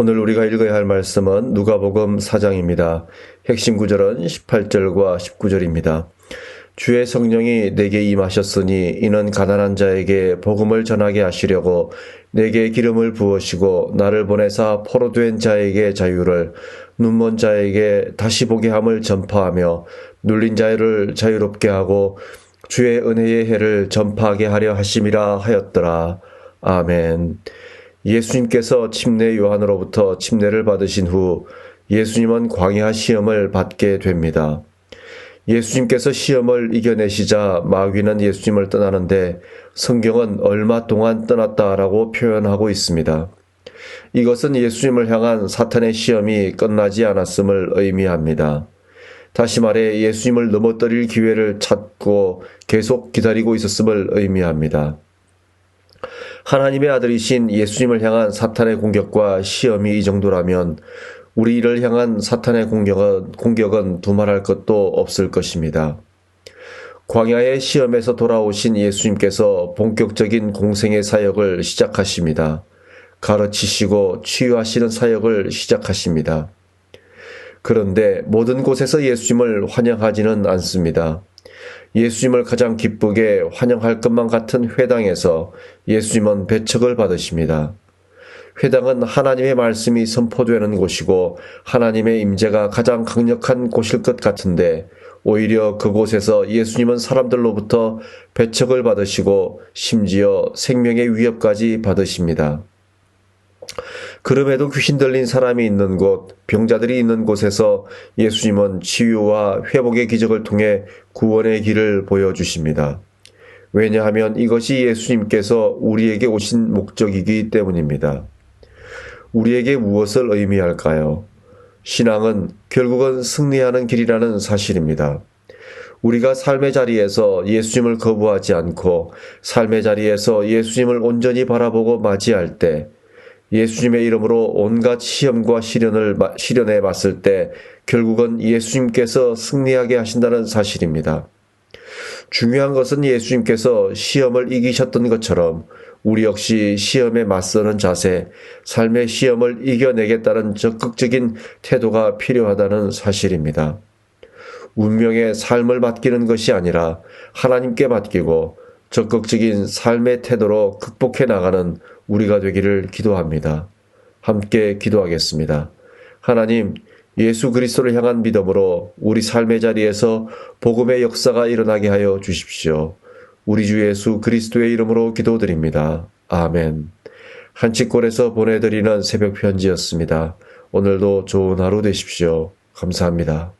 오늘 우리가 읽어야 할 말씀은 누가복음 4장입니다. 핵심 구절은 18절과 19절입니다. 주의 성령이 내게 임하셨으니 이는 가난한 자에게 복음을 전하게 하시려고 내게 기름을 부으시고 나를 보내사 포로된 자에게 자유를 눈먼 자에게 다시 보게 함을 전파하며 눌린 자를 자유롭게 하고 주의 은혜의 해를 전파하게 하려 하심이라 하였더라. 아멘. 예수님께서 침례 요한으로부터 침례를 받으신 후 예수님은 광야 시험을 받게 됩니다. 예수님께서 시험을 이겨내시자 마귀는 예수님을 떠나는데 성경은 얼마 동안 떠났다라고 표현하고 있습니다. 이것은 예수님을 향한 사탄의 시험이 끝나지 않았음을 의미합니다. 다시 말해 예수님을 넘어뜨릴 기회를 찾고 계속 기다리고 있었음을 의미합니다. 하나님의 아들이신 예수님을 향한 사탄의 공격과 시험이 이 정도라면 우리를 향한 사탄의 공격은, 공격은 두말할 것도 없을 것입니다. 광야의 시험에서 돌아오신 예수님께서 본격적인 공생의 사역을 시작하십니다. 가르치시고 치유하시는 사역을 시작하십니다. 그런데 모든 곳에서 예수님을 환영하지는 않습니다. 예수님을 가장 기쁘게 환영할 것만 같은 회당에서 예수님은 배척을 받으십니다. 회당은 하나님의 말씀이 선포되는 곳이고 하나님의 임재가 가장 강력한 곳일 것 같은데 오히려 그곳에서 예수님은 사람들로부터 배척을 받으시고 심지어 생명의 위협까지 받으십니다. 그럼에도 귀신 들린 사람이 있는 곳, 병자들이 있는 곳에서 예수님은 치유와 회복의 기적을 통해 구원의 길을 보여주십니다. 왜냐하면 이것이 예수님께서 우리에게 오신 목적이기 때문입니다. 우리에게 무엇을 의미할까요? 신앙은 결국은 승리하는 길이라는 사실입니다. 우리가 삶의 자리에서 예수님을 거부하지 않고 삶의 자리에서 예수님을 온전히 바라보고 맞이할 때 예수님의 이름으로 온갖 시험과 시련을 시련해 봤을 때 결국은 예수님께서 승리하게 하신다는 사실입니다. 중요한 것은 예수님께서 시험을 이기셨던 것처럼 우리 역시 시험에 맞서는 자세, 삶의 시험을 이겨내겠다는 적극적인 태도가 필요하다는 사실입니다. 운명의 삶을 맡기는 것이 아니라 하나님께 맡기고 적극적인 삶의 태도로 극복해 나가는 우리가 되기를 기도합니다. 함께 기도하겠습니다. 하나님, 예수 그리스도를 향한 믿음으로 우리 삶의 자리에서 복음의 역사가 일어나게 하여 주십시오. 우리 주 예수 그리스도의 이름으로 기도드립니다. 아멘. 한치골에서 보내드리는 새벽 편지였습니다. 오늘도 좋은 하루 되십시오. 감사합니다.